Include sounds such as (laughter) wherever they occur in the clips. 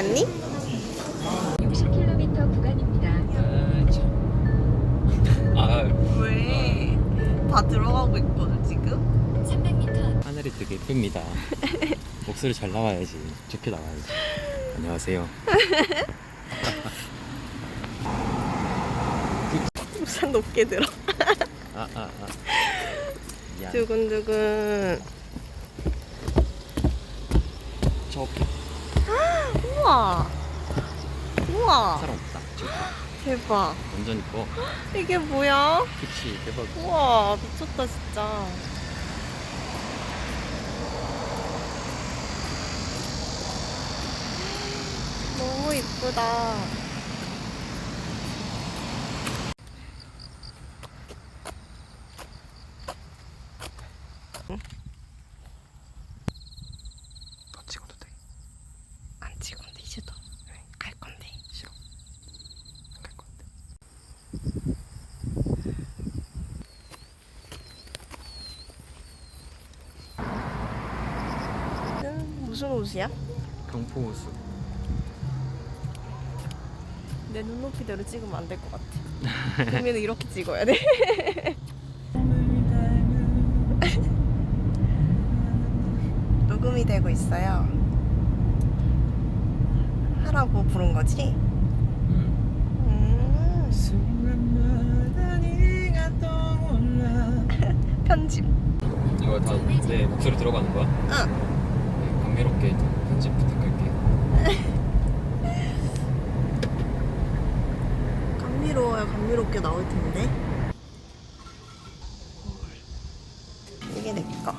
아니? 60km 구간입니다. 아 왜? 다 들어가고 있거든 지금? 300m 하늘이 되게 예쁩니다. (laughs) 목소리 잘 나와야지. 좋게 나와야지. 안녕하세요. 우산 높게 들어. 아 아 아. 야, 두근두근. 저기 우와. 우와. 사람 없다. 대박. 완전 이뻐. 이게 뭐야? 그치 대박. 우와 미쳤다 진짜. 너무 이쁘다. 더 찍어도 돼. 안 찍었는데 이제 너갈 건데. 싫어. 갈 건데. 음, 무슨 옷이야? 경포 호수. 내 눈높이대로 찍으면 안 될 것 같아. (laughs) 그러면 이렇게 찍어야 돼. (laughs) 녹음이 되고 있어요. 하라고 부른 거지? 음. 음, (laughs) 편집. 이거 다 내 목소리 들어가는 거야? 응. 감미롭게 편집 부탁할게. (laughs) 감미로워요. 감미롭게 나올 텐데. 이게 내 거.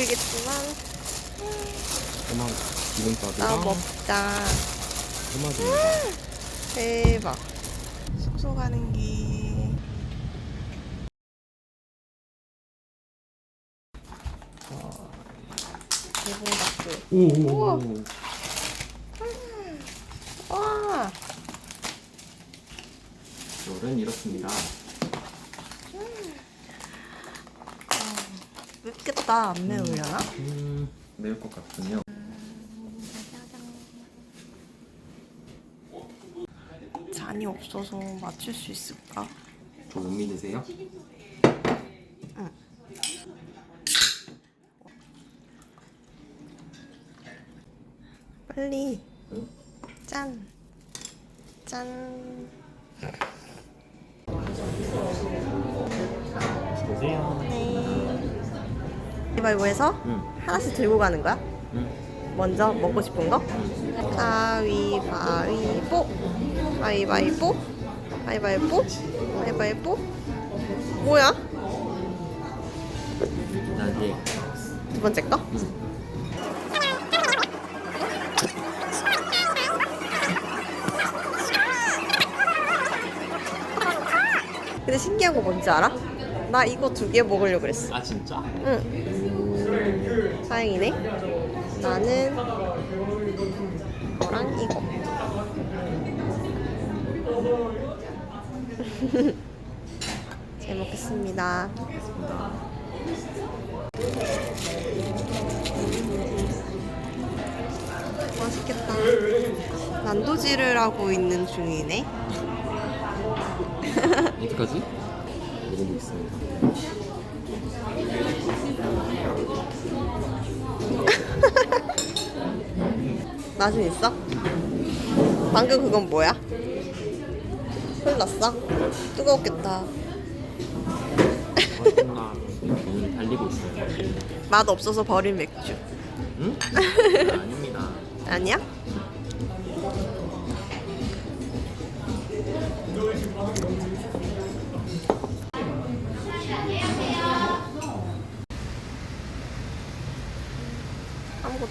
보이겠지만 토마 나 기름밥이랑 먹자. 토마토. 대박. 숙소 가는 길. 대봉박스. 우와. 오오. 와. 열은 이렇습니다. 맵겠다. 안 매우려나? 음 매울 것 같군요. 잔이 없어서 맞출 수 있을까? 저못 믿으세요? 빨리. 짠. 짠. 보세요. 네. 가위바위보해서 응. 하나씩 들고 가는 거야? 응. 먼저 먹고 싶은 거? 가위바위보. 가위바위보. 가위바위보. 가위바위보. 뭐야? 나게. 두 번째 거? 근데 신기한 거 뭔지 알아? 나 이거 두 개 먹으려고 그랬어. 아 진짜? 응. 다행이네. 나는 이거랑 이거. (laughs) 잘 먹겠습니다. 맛있겠다. 난도질을 하고 있는 중이네. (laughs) 어떡하지? 모르고 있습니다. 맛은 있어? 방금 그건 뭐야? 흘렀어? 뜨거웠겠다. 아, 저는 달리고 있어요. 맛 없어서 버린 맥주. 응? 아닙니다. 아니야?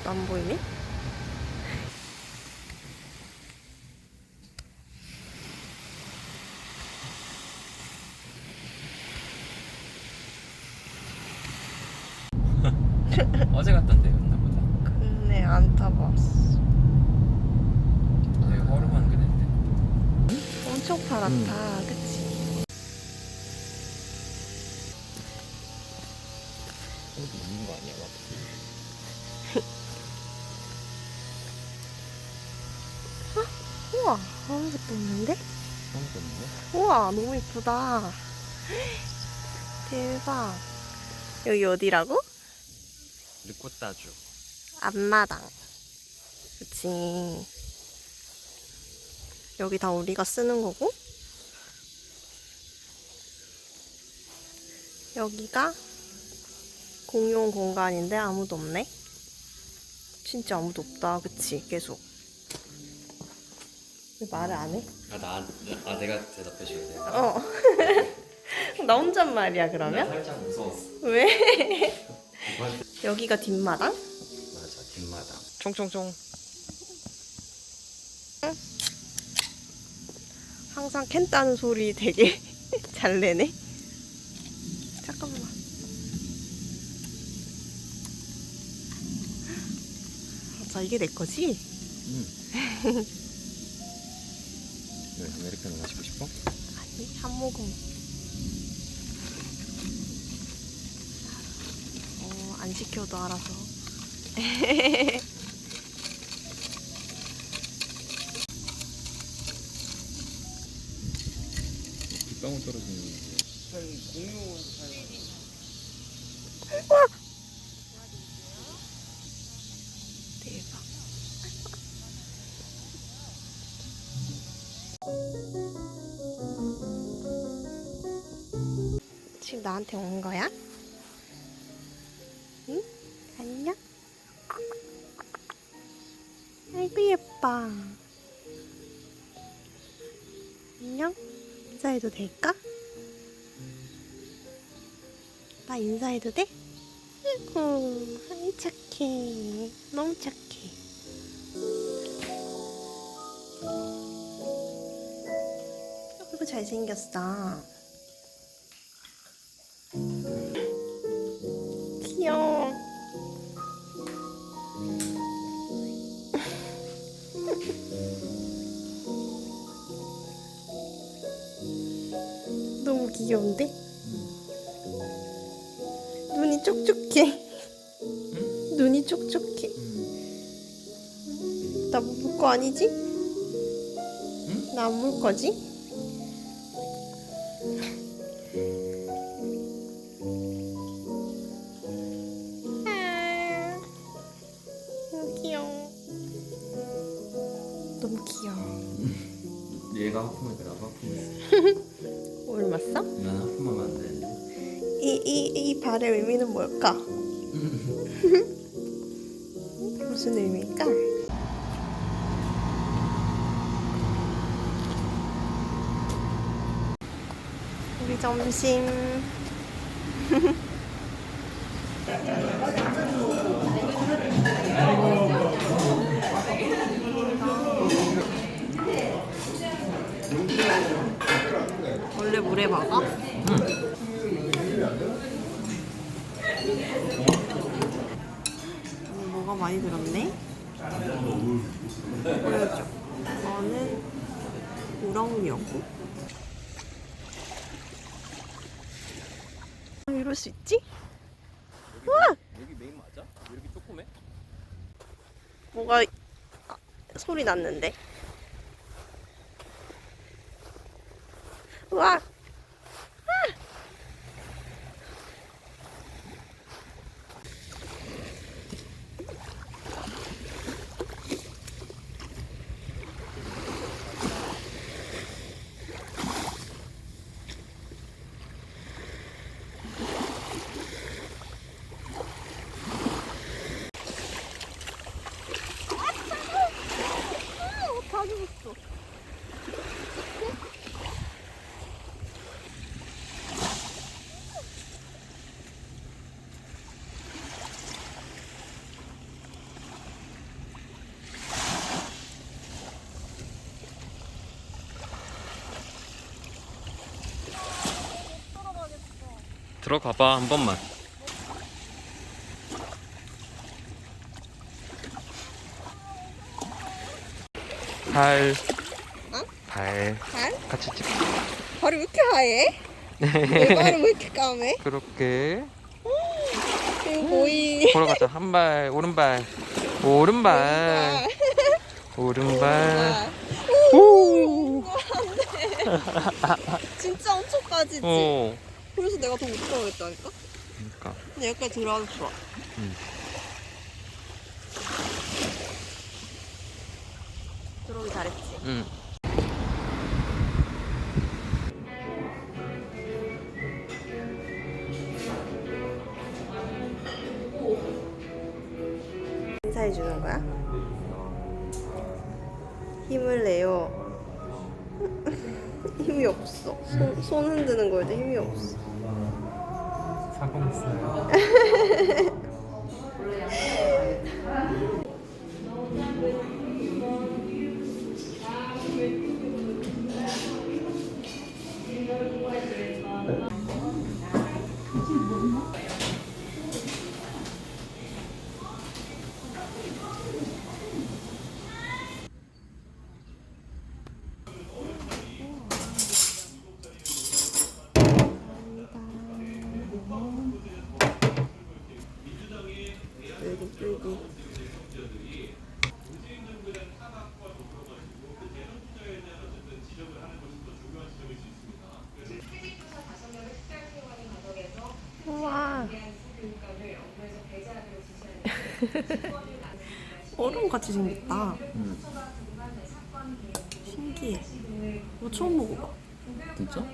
안 보이네? (laughs) 어제 갔던 데였나 보다. 근데 안 타봤어. 되게 허름한 그네인데. 엄청 파랗다, 그치? 우와, 아무것도 없는데? 아무것도 없는데? 우와, 너무 이쁘다. (gasps) 대박. 여기 어디라고? 르코따주. 앞마당. 그치. 여기 다 우리가 쓰는 거고. 여기가 공용 공간인데 아무도 없네. 진짜 아무도 없다. 그치? 계속. 왜 말을 안 해? 아, 나, 아 내가 대답해 줘야 돼. 어. (laughs) 나 혼잣말이야, 그러면? 살짝 무서웠어. 왜? (laughs) 여기가 뒷마당? 맞아, 뒷마당. 총총총. 항상 캔 따는 소리 되게 (laughs) 잘 내네. 잠깐만. 맞아, 이게 내 거지? 응. 왜 아메리카노 마시고 싶어? 아니, 한 모금. 어, 안 시켜도 알아서. (laughs) 빗방울 떨어지는 거. 대박. 지금 나한테 온 거야? 응? 안녕? 아이고 예뻐. 안녕? 인사해도 될까? 나 인사해도 돼? 아이고, 아이 착해. 너무 착해. 아이고 잘생겼어. 촉촉해. 눈이 촉촉해. 나물거 아니지? 나안 물 거지? 아, 너무 귀여워. 너무 귀여워. 얘가 하품을 내가 하품했어. 옮았어? 난 하품하면 안 되는데. 이, 이, 이 발의 의미는 뭘까? (laughs) 무슨 의미일까? 우리 점심. (laughs) 원래 물에 박아? 음, 뭐가 많이 들었네? 보여줘. 이거는 우럭여고. 아, 이럴 수 있지? 우와! 여기 메인 맞아? 왜 이렇게 조그매? 뭐가 아, 소리 났는데? 우와! 다 죽었어. 들어가봐 한 번만. 발. 어? 발. 발? 같이 찍. 발이 왜 이렇게 하얘? 내 발은 왜 이렇게 까매? 그렇게. 이거 거의 걸어가자. 한 발, 오른발. 오른발. 오른발. 오. 진짜 엄청 까지지? 어. 그래서 내가 더 못 들어가겠다니까? 그러니까. 근데 여기까지 좋아 응. 들어오기 잘했지? 응. 인사해 주는 거야? 힘을 내요. (laughs) 힘이 없어. 손, 손 흔드는 거에도 힘이 없어. 사고 났어요. (laughs) (laughs) 얼음같이 생겼다. 음. 신기해. 뭐 처음 먹어봐. 진짜?